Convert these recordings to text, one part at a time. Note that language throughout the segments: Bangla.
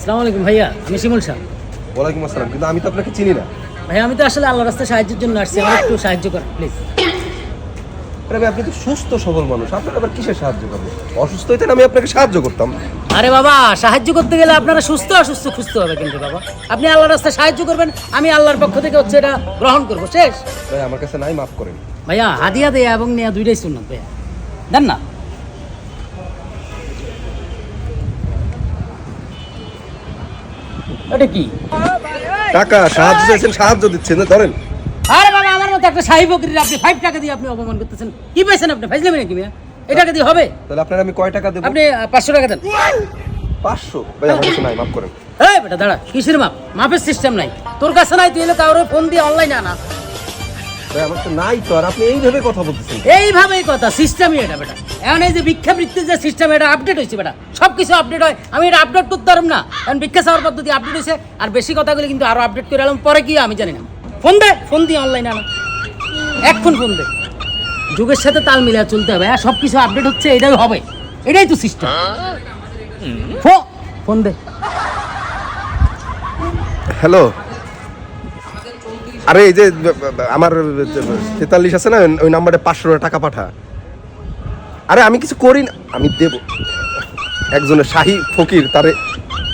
আসসালামু আলাইকুম ভাইয়া আমি শিমুল শাহ। ওয়ালাইকুম আসসালাম কিন্তু আমি তো আপনাকে চিনি না। ভাইয়া আমি তো আসলে আল্লাহ রাস্তায় সাহায্যের জন্য আসছি আমার একটু সাহায্য করেন প্লিজ আরে আপনি তো সুস্থ সবল মানুষ আপনাকে আবার কিসে সাহায্য করব? অসুস্থ হইতেন আমি আপনাকে সাহায্য করতাম। আরে বাবা সাহায্য করতে গেলে আপনারা সুস্থ অসুস্থ খুঁজতে হবে কিন্তু বাবা। আপনি আল্লাহর রাস্তায় সাহায্য করবেন আমি আল্লাহর পক্ষ থেকে হচ্ছে এটা গ্রহণ করব শেষ। ভাই আমার কাছে নাই মাফ করেন। ভাইয়া হাদিয়া দেয়া এবং নেয়া দুইটাই শুনুন ভাইয়া। দেন না। এটা কি? টাকা সাহায্য চাইছেন সাহায্য দিচ্ছেন ধরেন। আরে বাবা আমার মতো একটা সাহি বকরির আপনি ফাইভ টাকা দিয়ে আপনি অপমান করতেছেন। কি পাইছেন আপনি? ফাইজলামি নাকি মিয়া এই টাকা দিয়ে হবে? তাহলে আপনার আমি কয় টাকা দেবো? আপনি পাঁচশো টাকা দেন। পাঁচশো? ভাই আমার কাছে নাই মাফ করেন। এই বেটা দাঁড়া কিসের মাপ? মাপের সিস্টেম নাই। তোর কাছে নাই তুই এলে কারোর ফোন দিয়ে অনলাইনে আনা। ভাই আমার তো নাই তো আর আপনি এইভাবে কথা বলতেছেন এইভাবেই কথা সিস্টেমই এটা বেটা। এখন এই যে ভিক্ষা বৃত্তির যে সিস্টেম এটা আপডেট হয়েছে বেটা। সব কিছু আপডেট হয়। আমি এটা আপডেট করতে পারব না। কারণ ভিক্ষা চাওয়ার পদ্ধতি আপডেট হয়েছে। আর বেশি কথাগুলো কিন্তু আরও আপডেট করে এলাম। পরে কি আমি জানি না। ফোন দে ফোন দিয়ে অনলাইনে আনা। এখন ফোন দে। যুগের সাথে তাল মিলিয়ে চলতে হবে। হ্যাঁ সব কিছু আপডেট হচ্ছে এটাই হবে। এটাই তো সিস্টেম ফোন দে। হ্যালো আরে এই যে আমার তেতাল্লিশ আছে না, ওই নাম্বারে পাঁচশো টাকা পাঠা। আরে আমি কিছু করি না, আমি দেব। একজনের শাহী ফকির, তারে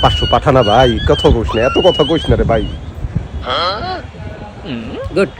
পাঁচশো পাঠানা ভাই, কথা কইস না, এত কথা কইস না রে ভাই। গুড।